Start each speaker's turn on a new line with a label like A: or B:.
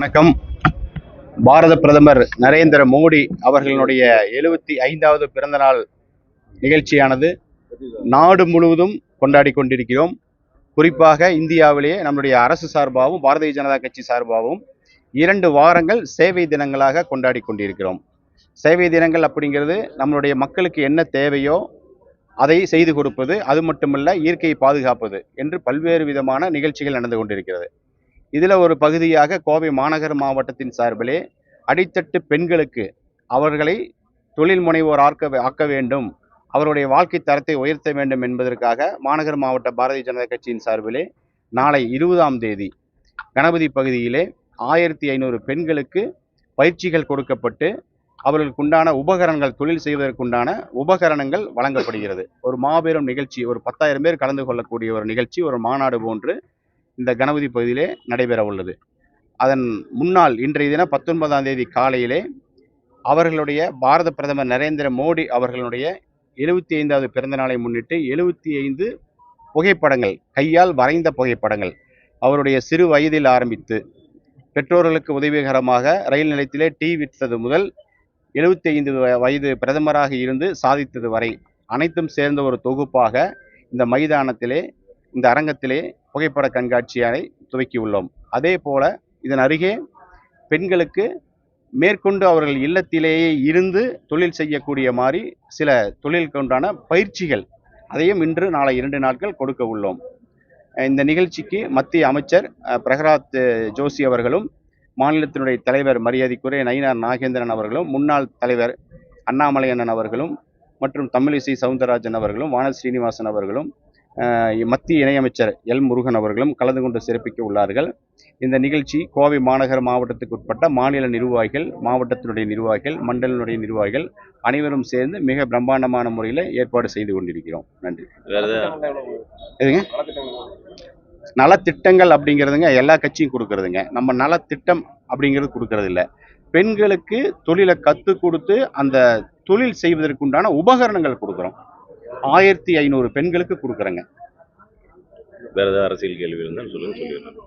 A: வணக்கம். பாரத பிரதமர் நரேந்திர மோடி அவர்களுடைய எழுபத்தி ஐந்தாவது பிறந்தநாள் நிகழ்ச்சியானது நாடு முழுவதும் கொண்டாடி கொண்டிருக்கிறோம். குறிப்பாக இந்தியாவிலேயே நம்முடைய அரசு சார்பாகவும் பாரதிய ஜனதா கட்சி சார்பாகவும் இரண்டு வாரங்கள் சேவை தினங்களாக கொண்டாடி கொண்டிருக்கிறோம். சேவை தினங்கள் அப்படிங்கிறது நம்மளுடைய மக்களுக்கு என்ன தேவையோ அதை செய்து கொடுப்பது அது மட்டுமல்ல இயற்கையை பாதுகாப்பது என்று பல்வேறு விதமான நிகழ்ச்சிகள் நடந்து கொண்டிருக்கிறது. இதில் ஒரு பகுதியாக கோவை மாநகர மாவட்டத்தின் சார்பிலே அடித்தட்டு பெண்களுக்கு அவர்களை தொழில் முனைவோர் ஆக்க ஆக்க வேண்டும். அவருடைய வாழ்க்கை தரத்தை உயர்த்த வேண்டும் என்பதற்காக மாநகர மாவட்ட பாரதிய ஜனதா கட்சியின் சார்பிலே நாளை இருபதாம் தேதி கணபதி பகுதியிலே ஆயிரத்தி ஐநூறு பெண்களுக்கு பயிற்சிகள் கொடுக்கப்பட்டு அவர்களுக்கு உண்டான உபகரணங்கள் தொழில் செய்வதற்குண்டான உபகரணங்கள் வழங்கப்படுகிறது. ஒரு மாபெரும் நிகழ்ச்சி ஒரு பத்தாயிரம் பேர் கலந்து கொள்ளக்கூடிய ஒரு நிகழ்ச்சி ஒரு மாநாடு போன்று இந்த கணபதி பகுதியிலே நடைபெற உள்ளது. அதன் முன்னால் இன்றைய தினம் பத்தொன்பதாம் தேதி காலையிலே அவர்களுடைய பாரத பிரதமர் நரேந்திர மோடி அவர்களுடைய எழுபத்தி ஐந்தாவது பிறந்த நாளை முன்னிட்டு எழுபத்தி ஐந்து புகைப்படங்கள் கையால் வரைந்த புகைப்படங்கள் அவருடைய சிறு வயதில் ஆரம்பித்து பெற்றோர்களுக்கு உதவிகரமாக ரயில் நிலையத்திலே டீ விற்றது முதல் எழுபத்தி ஐந்து வயது பிரதமராக இருந்து சாதித்தது வரை அனைத்தும் சேர்ந்த ஒரு தொகுப்பாக இந்த மைதானத்திலே இந்த அரங்கத்திலே புகைப்பட கண்காட்சியை துவக்கியுள்ளோம் அதே போல இதன் அருகே பெண்களுக்கு மேற்கொண்டு அவர்கள் இல்லத்திலேயே இருந்து தொழில் செய்யக்கூடிய மாதிரி சில தொழிலுக்கு உண்டான பயிற்சிகள் அதையும் இன்று நாளை இரண்டு நாட்கள் கொடுக்க உள்ளோம். இந்த நிகழ்ச்சிக்கு மத்திய அமைச்சர் பிரகராத் ஜோஷி அவர்களும் மாநிலத்தினுடைய தலைவர் மரியாதைக்குரிய நயினார் நாகேந்திரன் அவர்களும் முன்னாள் தலைவர் அண்ணாமலை அண்ணன் அவர்களும் மற்றும் தமிழிசை சவுந்தரராஜன் அவர்களும் வானல் ஸ்ரீனிவாசன் அவர்களும் மத்திய இணையமைச்சர் எல் முருகன் அவர்களும் கலந்து கொண்டு சிறப்பிக்க உள்ளார்கள். இந்த நிகழ்ச்சி கோவை மாநகர மாவட்டத்துக்கு உட்பட்ட மாநில நிர்வாகிகள் மாவட்டத்தினுடைய நிர்வாகிகள் மண்டலினுடைய நிர்வாகிகள் அனைவரும் சேர்ந்து மிக பிரம்மாண்டமான முறையில் ஏற்பாடு செய்து கொண்டிருக்கிறோம். நன்றி. எதுங்க? நலத்திட்டங்கள் அப்படிங்கிறதுங்க எல்லா கட்சியும் கொடுக்கறதுங்க. நம்ம நலத்திட்டம் அப்படிங்கிறது கொடுக்கறது இல்லை பெண்களுக்கு தொழிலை கற்றுக் கொடுத்து அந்த தொழில் செய்வதற்குண்டான உபகரணங்கள் கொடுக்குறோம். ஆயிரத்தி ஐநூறு பெண்களுக்கு கொடுக்குறேங்க.
B: வேறு ஏதாவது அரசியல் கேள்வி இருந்தால் சொல்லுங்க சொல்லிடுறேன்.